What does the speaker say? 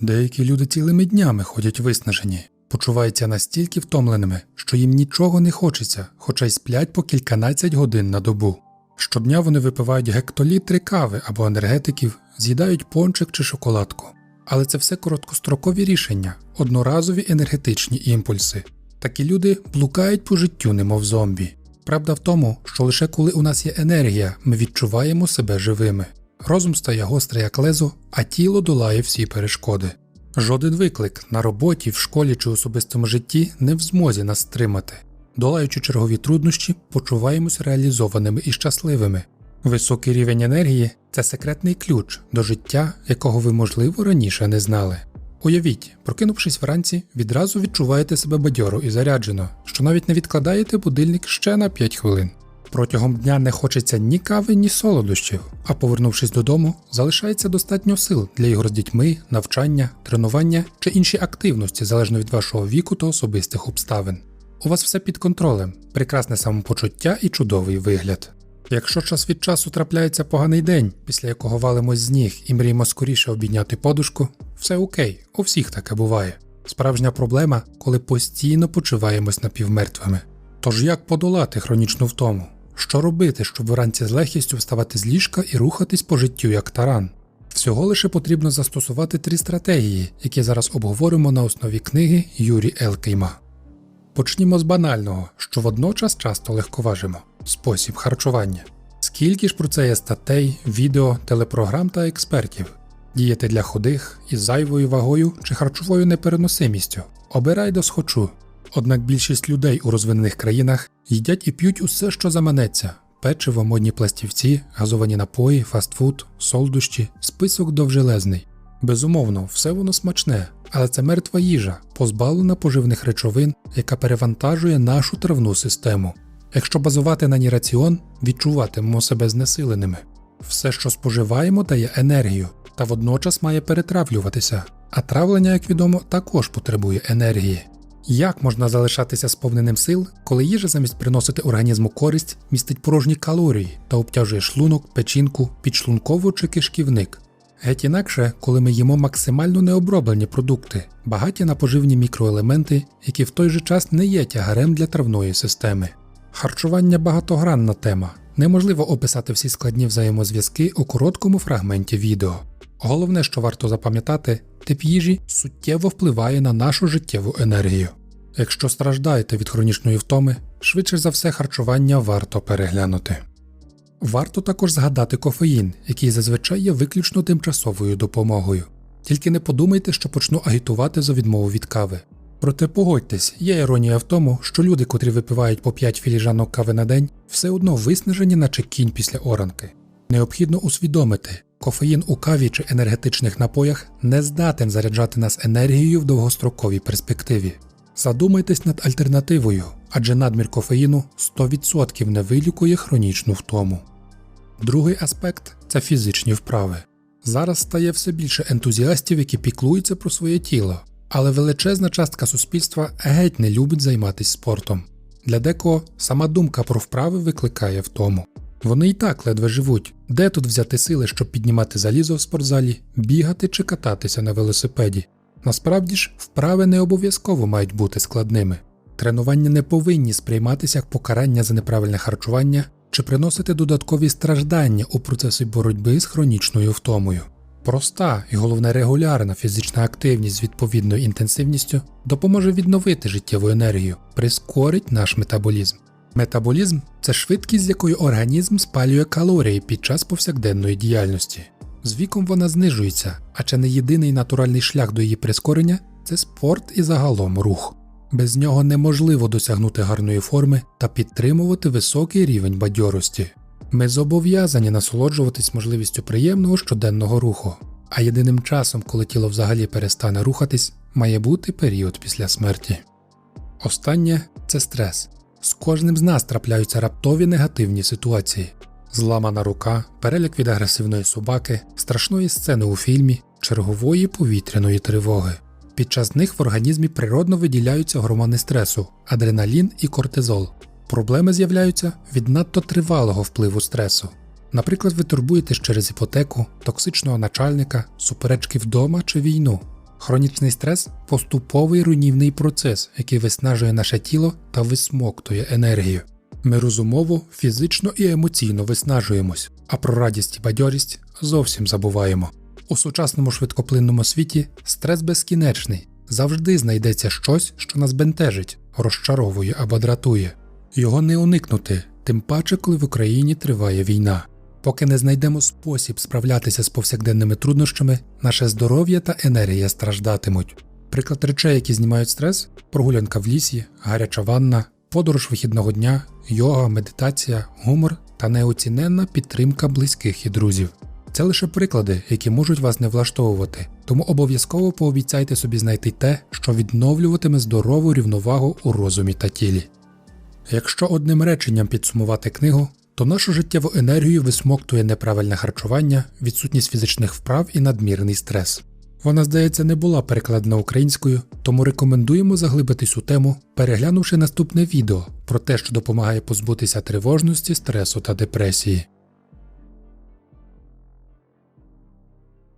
Деякі люди цілими днями ходять виснажені, почуваються настільки втомленими, що їм нічого не хочеться, хоча й сплять по кільканадцять годин на добу. Щодня вони випивають гектолітри кави або енергетиків, з'їдають пончик чи шоколадку. Але це все короткострокові рішення, одноразові енергетичні імпульси. Такі люди блукають по життю, немов зомбі. Правда в тому, що лише коли у нас є енергія, ми відчуваємо себе живими. Розум стає гострий як лезо, а тіло долає всі перешкоди. Жоден виклик на роботі, в школі чи особистому житті не в змозі нас стримати. Долаючи чергові труднощі, почуваємось реалізованими і щасливими. Високий рівень енергії це секретний ключ до життя, якого ви, можливо, раніше не знали. Уявіть, прокинувшись вранці, відразу відчуваєте себе бадьоро і заряджено, що навіть не відкладаєте будильник ще на 5 хвилин. Протягом дня не хочеться ні кави, ні солодощів, а повернувшись додому, залишається достатньо сил для ігор з дітьми, навчання, тренування чи інші активності залежно від вашого віку та особистих обставин. У вас все під контролем, прекрасне самопочуття і чудовий вигляд. Якщо час від часу трапляється поганий день, після якого валимось з ніг і мріємо скоріше обійняти подушку, все окей, у всіх таке буває. Справжня проблема, коли постійно почуваємось напівмертвими. Тож як подолати хронічну втому? Що робити, щоб вранці з легкістю вставати з ліжка і рухатись по життю як таран? Всього лише потрібно застосувати три стратегії, які зараз обговоримо на основі книги Юрі Елкейма. Почнімо з банального, що водночас часто легковажимо спосіб харчування. Скільки ж про це є статей, відео, телепрограм та експертів? Діяти для худих із зайвою вагою чи харчовою непереносимістю. Обирай до схочу. Однак більшість людей у розвинених країнах їдять і п'ють усе, що заманеться: печиво, модні пластівці, газовані напої, фастфуд, солдощі, список довжелезний. Безумовно, все воно смачне, але це мертва їжа, позбавлена поживних речовин, яка перевантажує нашу травну систему. Якщо базувати на ній раціон, відчуватимемо себе знесиленими. Все, що споживаємо, дає енергію та водночас має перетравлюватися, а травлення, як відомо, також потребує енергії. Як можна залишатися сповненим сил, коли їжа замість приносити організму користь містить порожні калорії та обтяжує шлунок, печінку, підшлункову чи кишківник? Геть інакше, коли ми їмо максимально необроблені продукти, багаті на поживні мікроелементи, які в той же час не є тягарем для травної системи. Харчування багатогранна тема. Неможливо описати всі складні взаємозв'язки у короткому фрагменті відео. Головне, що варто запам'ятати, тип їжі суттєво впливає на нашу життєву енергію. Якщо страждаєте від хронічної втоми, швидше за все харчування варто переглянути. Варто також згадати кофеїн, який зазвичай є виключно тимчасовою допомогою. Тільки не подумайте, що почну агітувати за відмову від кави. Проте погодьтесь, є іронія в тому, що люди, котрі випивають по 5 філіжанок кави на день, все одно виснажені, наче кінь після оранки. Необхідно усвідомити, кофеїн у каві чи енергетичних напоях не здатен заряджати нас енергією в довгостроковій перспективі. Задумайтесь над альтернативою, адже надмір кофеїну 100% не вилікує хронічну втому. Другий аспект це фізичні вправи. Зараз стає все більше ентузіастів, які піклуються про своє тіло, але величезна частка суспільства геть не любить займатися спортом. Для декого сама думка про вправи викликає втому. Вони і так ледве живуть. Де тут взяти сили, щоб піднімати залізо в спортзалі, бігати чи кататися на велосипеді? Насправді ж, вправи не обов'язково мають бути складними. Тренування не повинні сприйматися як покарання за неправильне харчування чи приносити додаткові страждання у процесі боротьби з хронічною втомою. Проста і головне регулярна фізична активність з відповідною інтенсивністю допоможе відновити життєву енергію, прискорить наш метаболізм. Метаболізм це швидкість, з якою організм спалює калорії під час повсякденної діяльності. З віком вона знижується, а чи не єдиний натуральний шлях до її прискорення це спорт і загалом рух. Без нього неможливо досягнути гарної форми та підтримувати високий рівень бадьорості. Ми зобов'язані насолоджуватись можливістю приємного щоденного руху, а єдиним часом, коли тіло взагалі перестане рухатись, має бути період після смерті. Останнє це стрес. З кожним з нас трапляються раптові негативні ситуації: зламана рука, переляк від агресивної собаки, страшної сцени у фільмі, чергової повітряної тривоги. Під час них в організмі природно виділяються гормони стресу, адреналін і кортизол. Проблеми з'являються від надто тривалого впливу стресу. Наприклад, ви турбуєтесь через іпотеку, токсичного начальника, суперечки вдома чи війну. Хронічний стрес поступовий руйнівний процес, який виснажує наше тіло та висмоктує енергію. Ми розумово, фізично і емоційно виснажуємось, а про радість і бадьорість зовсім забуваємо. У сучасному швидкоплинному світі стрес безкінечний, завжди знайдеться щось, що нас бентежить, розчаровує або дратує. Його не уникнути, тим паче, коли в Україні триває війна. Поки не знайдемо спосіб справлятися з повсякденними труднощами, наше здоров'я та енергія страждатимуть. Приклад речей, які знімають стрес: прогулянка в лісі, гаряча ванна, подорож вихідного дня, йога, медитація, гумор та неоціненна підтримка близьких і друзів. Це лише приклади, які можуть вас не влаштовувати, тому обов'язково пообіцяйте собі знайти те, що відновлюватиме здорову рівновагу у розумі та тілі. Якщо одним реченням підсумувати книгу, то нашу життєву енергію висмоктує неправильне харчування, відсутність фізичних вправ і надмірний стрес. Вона, здається, не була перекладена українською, тому рекомендуємо заглибитись у тему, переглянувши наступне відео про те, що допомагає позбутися тривожності, стресу та депресії.